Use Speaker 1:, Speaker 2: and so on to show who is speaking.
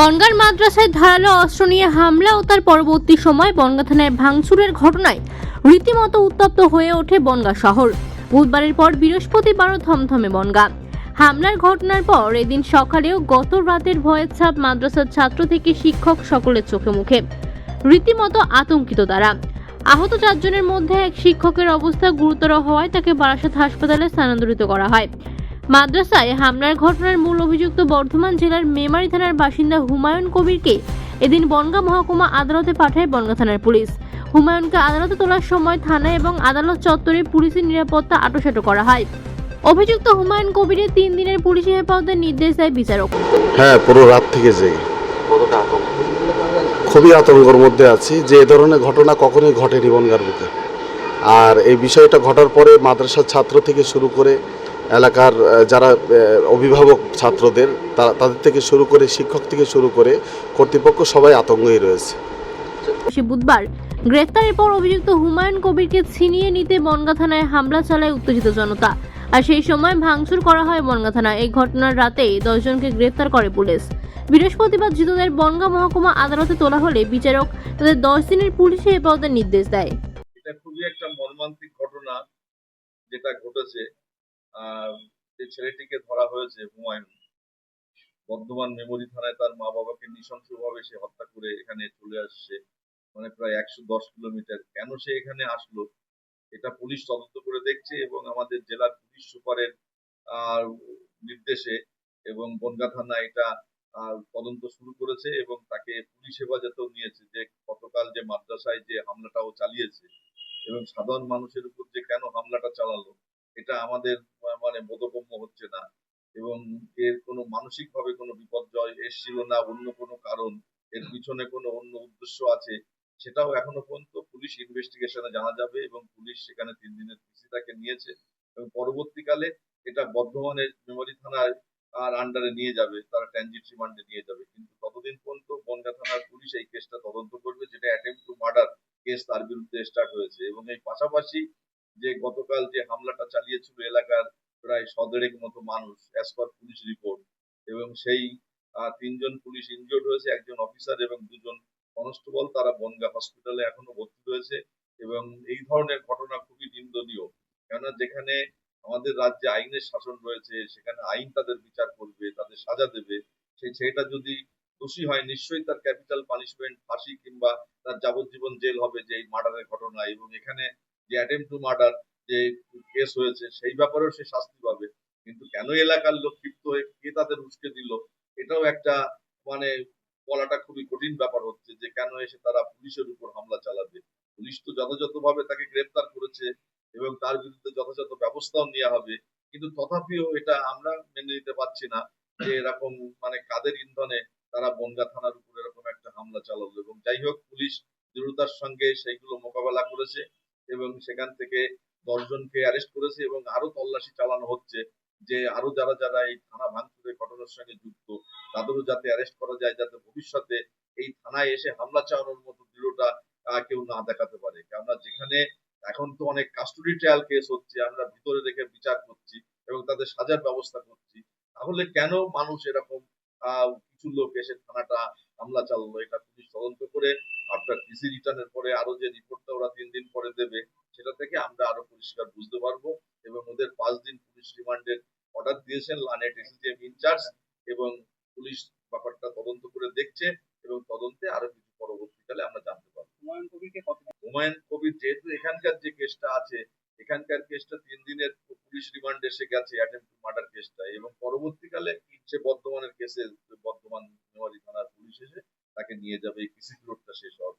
Speaker 1: বনগার মাদ্রাসায় ধারালো অস্ত্র নিয়ে হামলা ও তার পরবর্তী সময় বনগা থানায় ভাঙচুরের ঘটনায় রীতিমতো উত্তপ্ত হয়ে ওঠে বনগা শহর। বুধবারের পর বৃহস্পতিবারও থমথমে বনগা। হামলার ঘটনার পর এদিন সকালেও গত রাতের ভয়ের ছাপ মাদ্রাসার ছাত্র থেকে শিক্ষক সকলের চোখে মুখে। রীতিমতো আতঙ্কিত তারা। আহত চারজনের মধ্যে এক শিক্ষকের অবস্থা গুরুতর হওয়ায় তাকে বারাসাত হাসপাতালে স্থানান্তরিত করা হয়। মাদ্রাসায় হামলার ঘটনার মূল অভিযুক্ত বর্ধমান জেলার মেমারি থানার বাসিন্দা হুমায়ুন কবিরকে এদিন বনগাঁ মহকুমা আদালতে পাঠায় বনগাঁ থানার পুলিশ। হুমায়ুনকে আদালতে তোলার সময় থানায় এবং আদালত চত্বরে পুলিশের নিরাপত্তা আটোসাটো করা হয়। অভিযুক্ত হুমায়ুন কবিরের তিন দিনের পুলিশি হেফাজতের নির্দেশ দেয় বিচারক।
Speaker 2: হ্যাঁ পুরো রাত থেকে
Speaker 3: আতঙ্ক?
Speaker 2: খুবই আতঙ্কর মধ্যে আছি যে এ ধরনের ঘটনা কখনোই ঘটেনি বনগার বুকে। আর এই বিষয়টা ঘটার পরে মাদ্রাসার ছাত্র থেকে শুরু করে এলাকার যারা অভিভাবক ছাত্রদের তারা তাদের থেকে শুরু করে শিক্ষক থেকে শুরু করে কর্তৃপক্ষ সবাই আতঙ্কই রয়েছে।
Speaker 1: সে বুধবার গ্রেফতারের পর অভিযুক্ত হুমায়ুন কবিরকে ছিনিয়ে নিতে বনগা থানায় হামলা চালায় উত্তেজিত জনতা। আর সেই সময় ভাঙচুর করা হয় বনগা থানায়। এই ঘটনার রাতে দশজনকে গ্রেফতার করে পুলিশ। বৃহস্পতিবার ধৃতদের বনগা মহকুমা আদালতে তোলা হলে বিচারক তাদের দশ দিনের পুলিশি হেফাজতের নির্দেশ দেয়।
Speaker 4: এটা খুবই একটা মর্মান্তিক ঘটনা যেটা ঘটেছে। যে ছেলেটিকে ধরা হয়েছে হুমায়ুন, বর্ধমান মেমোরি থানায় তার মা বাবাকে নৃশংসভাবে সে হত্যা করে এখানে চলে আসছে মানে প্রায় একশো দশ কিলোমিটার। কেন সে এখানে আসলো? এটা পুলিশ তদন্ত করে দেখছে এবং আমাদের জেলার পুলিশ সুপারের নির্দেশে এবং বনগা থানা এটা তদন্ত শুরু করেছে এবং তাকে পুলিশ হেফাজতেও নিয়েছে যে গতকাল যে মাদ্রাসায় যে হামলাটাও চালিয়েছে এবং সাধারণ মানুষের উপর যে কেন হামলাটা চালালো, এটা আমাদের মানে বোধগম্য হচ্ছে না এবং এর কোনো মানসিকভাবে কোনো বিপর্যয় এসছিল না, অন্য কোনো কারণ, এর পিছনে কোনো অন্য উদ্দেশ্য আছে, সেটাও এখনও পর্যন্ত পুলিশ ইনভেস্টিগেশনে জানা যাবে এবং পুলিশ সেখানে তিন দিনের পিসি তাকে নিয়েছে এবং পরবর্তীকালে এটা বর্ধমানের মেমোরি থানায় আর আন্ডারে নিয়ে যাবে, তারা ট্রানজিট রিমান্ডে নিয়ে যাবে। কিন্তু ততদিন পর্যন্ত বনগা থানার পুলিশ এই কেসটা তদন্ত করবে, যেটা অ্যাটেম্প টু মার্ডার কেস তার বিরুদ্ধে স্টার্ট হয়েছে এবং এই পাশাপাশি যে গতকাল যে হামলাটা চালিয়েছিল এলাকার প্রায় সদেড়েক মতো মানুষ অ্যাজ পার পুলিশ রিপোর্ট এবং সেই তিনজন পুলিশ ইনজোর্ড হয়েছে, একজন অফিসার এবং দুজন কনস্টেবল তারা বনগা হসপিটালে এখনও ভর্তি রয়েছে। এবং এই ধরনের ঘটনা খুবই নিন্দনীয়। কেননা যেখানে আমাদের রাজ্যে আইনের শাসন রয়েছে, সেখানে আইন তাদের বিচার করবে, তাদের সাজা দেবে। সেই ছেলেটা যদি দোষী হয়, নিশ্চয়ই তার ক্যাপিটাল পানিশমেন্ট ফাঁসি কিংবা তার যাবজ্জীবন জেল হবে যে এই মার্ডারের ঘটনা। এবং এখানে যে অ্যাটেম্প টু মার্ডার যে কেস হয়েছে, সেই ব্যাপারেও সে শাস্তি পাবে। কিন্তু কেন এলাকার লোক ক্ষিপ্ত হয়ে কে তাদের উস্কে দিল, এটাও একটা মানে বলাটা খুবই কঠিন ব্যাপার হচ্ছে যে কেন এসে তারা পুলিশের উপর হামলা চালাবে। পুলিশ তো যথাযথভাবে তাকে গ্রেপ্তার করেছে এবং তার বিরুদ্ধে যথাযথ ব্যবস্থাও নেওয়া হবে। কিন্তু তথাপিও এটা আমরা মেনে নিতে পারছি না যে এরকম মানে কাদের ইন্ধনে তারা বনগা থানার উপর এরকম একটা হামলা চালালো। এবং যাই হোক, পুলিশ দৃঢ়তার সঙ্গে সেইগুলো মোকাবেলা করেছে এবং সেখান থেকে দশজনকে অ্যারেস্ট করেছে এবং আরও তল্লাশি চালানো হচ্ছে যে আরও যারা যারা এই থানা ভাঙচুরের ঘটনার সঙ্গে যুক্ত, তাদেরও যাতে অ্যারেস্ট করা যায় যাতে ভবিষ্যতে এই থানায় এসে হামলা চালানোর মতো দৃঢ়তা কেউ না দেখাতে পারে। কেননা যেখানে এখন তো অনেক কাস্টডি ট্রায়াল কেস হচ্ছে, আমরা ভিতরে রেখে বিচার করছি এবং তাদের সাজার ব্যবস্থা করছি। তাহলে কেন মানুষ এরকম কিছু লোক এসে থানাটা হামলা চালালো? এটা পুলিশ তদন্ত করে আফটার পিসি রিটার্নের পরে আরও যে রিপোর্টটা ওরা তিন দিন পরে দেবে সেটা থেকে আমরা আরও পরিষ্কার বুঝতে পারব এবং ওদের পাঁচ দিন পুলিশ রিমান্ডের অর্ডার দিয়েছেন লানেট এসিজিএম ইনচার্জ এবং পুলিশ ব্যাপারটা তদন্ত করে দেখছে এবং তদন্তে আরও কিছু পরবর্তীকালে আমরা জানতে পারব।
Speaker 3: হুমায়ুন কবিরকে
Speaker 4: হুমায়ুন কবির যেহেতু এখানকার যে কেসটা আছে এখানকার কেসটা তিন দিনের পুলিশ রিমান্ড এসে গেছে অ্যাটেম্প টু মার্ডার কেসটা এবং পরবর্তীকালে সে বর্ধমানের কেসে বর্ধমান মেমারি থানার পুলিশ এসে তাকে নিয়ে যাবে এই পিসি রোডটা শেষ হওয়ার